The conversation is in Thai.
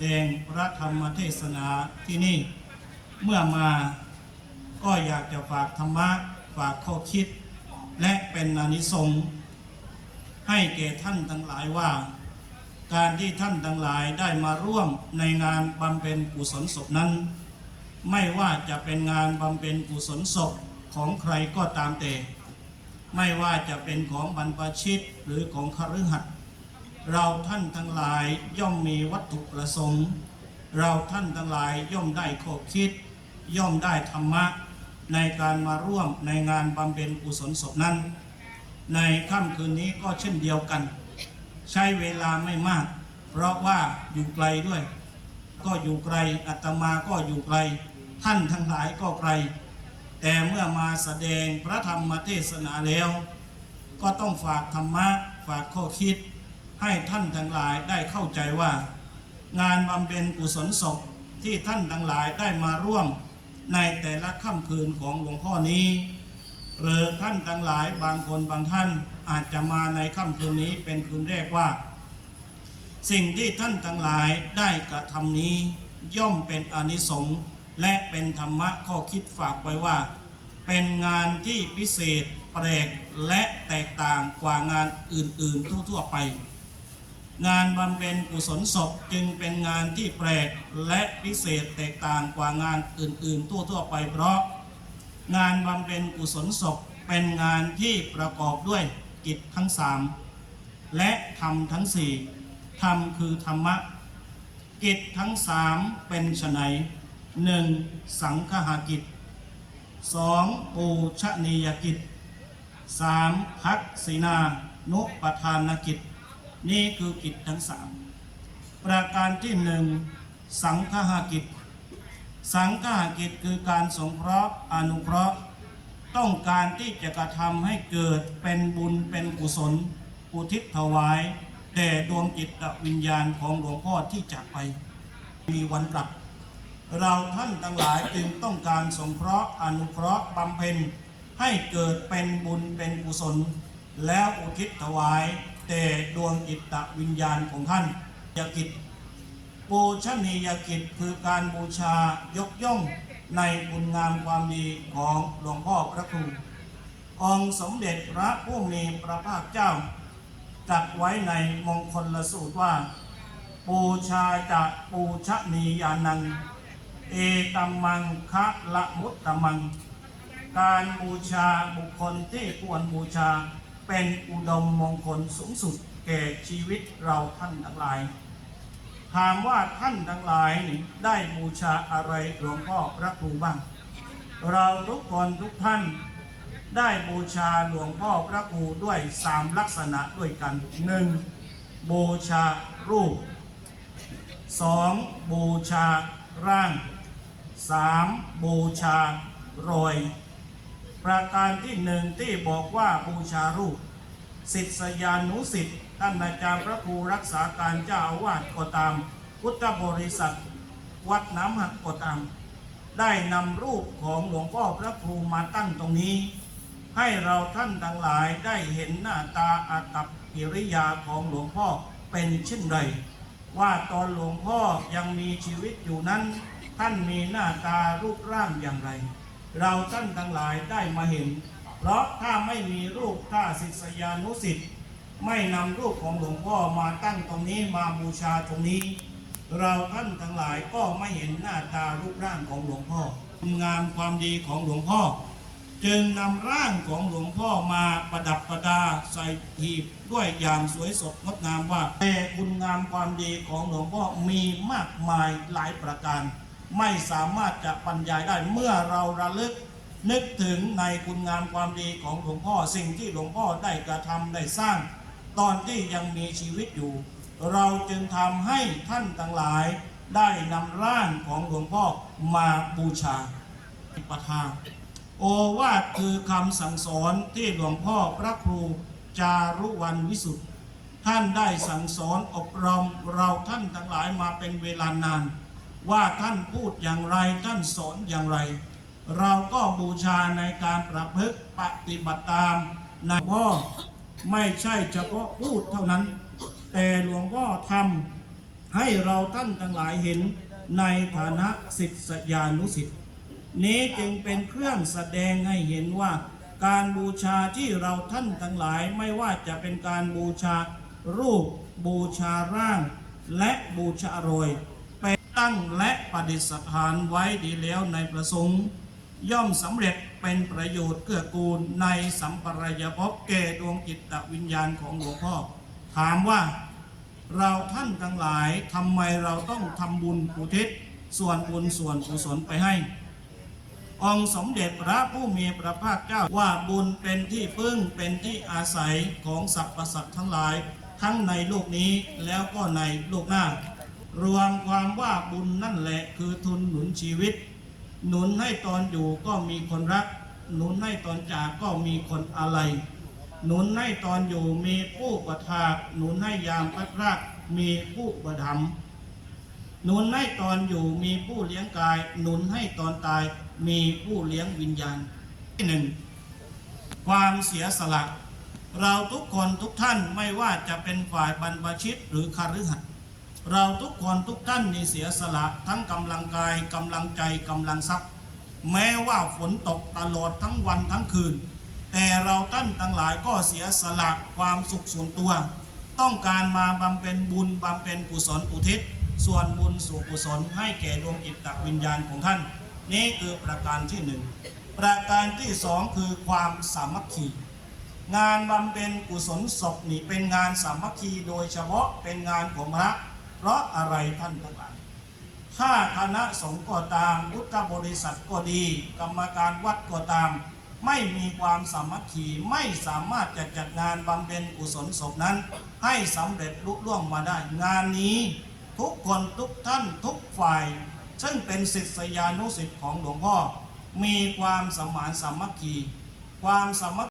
แสดงพระธรรมเทศนาที่นี่เมื่อมาก็อยากจะฝากธรรมะฝากข้อคิด และเป็นอานิสงส์ให้แก่ท่านทั้งหลายว่า การที่ท่านทั้งหลายได้มาร่วมในงานบำเพ็ญกุศลศพนั้น ไม่ว่าจะเป็นงานบำเพ็ญกุศลศพของใครก็ตามแต่ ไม่ว่าจะเป็นของบรรพชิตหรือของคฤหัสถ์ เราท่านทั้งหลายย่อมมีวัตถุประสงค์ เราท่านทั้งหลายย่อมได้ข้อคิด ย่อมได้ธรรมะ ในการมาร่วมในงานบำเพ็ญกุศลศพนั้น ในค่ำคืนนี้ก็เช่นเดียวกัน ใช้เวลาไม่มาก เพราะว่าอยู่ไกลด้วย ก็อยู่ไกลอาตมาก็อยู่ไกล ท่านทั้งหลายก็ไกล แต่เมื่อมาแสดงพระธรรมเทศนาแล้ว ก็ต้องฝากธรรมะฝากข้อคิด ให้ท่านทั้งหลายได้เข้าใจว่า งานบำเพ็ญกุศลศพที่ท่านทั้งหลายได้มาร่วมในแต่ละค่ำคืนของหลวงพ่อนี้ หรือท่านทั้งหลายบางคนบางท่านอาจจะมาในค่ำคืนนี้เป็นคืนแรกว่า สิ่งที่ท่านทั้งหลายได้กระทำนี้ย่อมเป็นอนิสงส์และเป็นธรรมะข้อคิดฝากไว้ว่า เป็นงานที่พิเศษแปลกและแตกต่างกว่างานอื่นๆทั่วๆไป งานบำเพ็ญกุศลศพจึงเป็นงานที่แปลกและพิเศษแตกต่างกว่างานอื่นๆ ทั่วๆไปเพราะ งานบำเพ็ญกุศลศพเป็นงานที่ประกอบด้วยกิจทั้งสามและธรรมทั้งสี่ธรรมคือธรรมะ กิจทั้งสามเป็นไฉนหนึ่งสังฆหากิจสองปูชนียกิจสามพักศีนานุปทานกิจ นี่คือกิจทั้งสามประการที่หนึ่งสังฆากิจ สังฆากิจคือการสงเคราะห์อนุเคราะห์ ต้องการที่จะกระทำให้เกิดเป็นบุญเป็นกุศล อุทิศถวายแด่ดวงจิตวิญญาณของหลวงพ่อที่จากไป มีวันกลับ เราท่านทั้งหลายจึงต้องการสงเคราะห์อนุเคราะห์บำเพ็ญให้เกิดเป็นบุญเป็นกุศล แล้วอุทิศถวาย แต่ดวงจิตวิญญาณของท่านยกิจปูชนียกิจคือการบูชายกย่องในคุณงามความดีของหลวงพ่อพระครูองสมเด็จพระผู้มีพระภาคเจ้าจัดไว้ในมงคลละสูตรว่า ปูชาจะปูชนียานัง เอตัมมังคะละมุตตมัง การบูชาบุคคลที่ควรบูชา เป็นอุดมมงคลสูงสุดแก่ชีวิตเราท่านทั้งหลาย ถามว่าท่านทั้งหลายได้บูชาอะไรหลวงพ่อพระครูบ้าง เราทุกคนทุกท่านได้บูชาหลวงพ่อพระครูด้วยสามลักษณะด้วยกันหนึ่งบูชารูปสองบูชาร่างสามบูชารอย ประการที่หนึ่งที่บอกว่าบูชารูปศิษยานุสิษย์ท่านอาจารย์พระครูรักษาการเจ้าอาวาสก็ตาม พุทธบริษัท วัดน้ำหักก็ตาม ได้นำรูปของหลวงพ่อพระครูมาตั้งตรงนี้ ให้เราท่านทั้งหลายได้เห็นหน้าตาอากับกิริยาของหลวงพ่อเป็นเช่นไรว่าตอนหลวงพ่อยังมีชีวิตอยู่นั้น ท่านมีหน้าตารูปร่างอย่างไร เราท่านทั้งหลายได้มาเห็น เพราะถ้าไม่มีรูปถ้าศิษยานุสิษย์ไม่นำรูปของหลวงพ่อมาตั้งตรงนี้มาบูชาตรงนี้ เราท่านทั้งหลายก็ไม่เห็นหน้าตารูปร่างของหลวงพ่อคุณงามความดีของหลวงพ่อ จึงนำร่างของหลวงพ่อมาประดับประดาใส่หีบด้วยอย่างสวยสดงดงามว่าแต่คุณงามความดีของหลวงพ่อมีมากมายหลายประการ ไม่สามารถจะบรรยายได้เมื่อเราระลึกนึกถึงในคุณงามความดีของหลวงพ่อสิ่งที่หลวงพ่อได้กระทำได้สร้าง ตอนที่ยังมีชีวิตอยู่ เราจึงทำให้ท่านทั้งหลายได้นำร่างของหลวงพ่อมาบูชาประทานโอวาทคือคำสั่งสอนที่หลวงพ่อพระครูจารุวันวิสุทธ์ท่านได้สั่งสอนอบรมเราท่านทั้งหลายมาเป็นเวลานาน ว่าท่านพูดอย่างไรท่านสอนอย่างไร เราก็บูชาในการประพฤติปฏิบัติตามในพ่อไม่ใช่เฉพาะพูดเท่านั้น แต่หลวงพ่อทำให้เราท่านทั้งหลายเห็นในฐานะศิษยานุศิษย์นี้จึงเป็นเครื่องแสดงให้เห็นว่า การบูชาที่เราท่านทั้งหลายไม่ว่าจะเป็นการบูชารูปบูชาร่าง และบูชาโรย ตั้งและประดิษฐานไว้ดีแล้วในประสงค์ ย่อมสำเร็จเป็นประโยชน์เกื้อกูลในสัมปรายภพแก่ดวงจิตวิญญาณของหลวงพ่อ ถามว่าเราท่านทั้งหลายทำไมเราต้องทำบุญอุทิศส่วนบุญส่วนกุศลไปให้องค์สมเด็จพระผู้มีพระภาคเจ้าว่าบุญเป็นที่พึ่งเป็นที่อาศัยของสรรพสัตว์ทั้งหลาย ทั้งในโลกนี้แล้วก็ในโลกหน้า รวมความว่าบุญนั่นแหละคือทุนหนุนชีวิต หนุนให้ตอนอยู่ก็มีคนรัก หนุนให้ตอนจากก็มีคนอะไร หนุนให้ตอนอยู่มีผู้ประทากหนุนให้ยามพัดรากมีผู้ประถมหนุนให้ตอนอยู่มีผู้เลี้ยงกาย หนุนให้ตอนตายมีผู้เลี้ยงวิญญาณที่หนึ่งความเสียสละ เราทุกคนทุกท่านไม่ว่าจะเป็นฝ่ายบรรพชิตหรือคาฤหัสถ์ เราทุกคนทุกท่านมีเสียสละทั้งกำลังกายกำลังใจกำลังทรัพย์ แม้ว่าฝนตกตลอดทั้งวันทั้งคืน แต่เราท่านทั้งหลายก็เสียสละความสุขส่วนตัว ต้องการมาบำเพ็ญบุญบำเพ็ญกุศลอุทิศ ส่วนบุญสู่กุศลให้แก่ดวงจิตวิญญาณของท่าน นี่คือประการที่หนึ่งประการที่สองคือความสามัคคีงานบำเพ็ญกุศลศพนี่เป็นงานสามัคคีโดยเฉพาะเป็นงานของพระ เพราะอะไรท่านทั้งหลายถ้าคณะสงฆ์ก็ตามพุทธบริษัทก็ดี กรรมการวัดก็ตาม ไม่มีความสามัคคีไม่สามารถจะจัดงานบำเพ็ญกุศลศพนั้น ให้สำเร็จลุล่วงมาได้ งานนี้ทุกคนทุกท่านทุกฝ่าย ซึ่งเป็นศิษยานุศิษย์ของหลวงพ่อ มีความสมานสามัคคี ความสามัค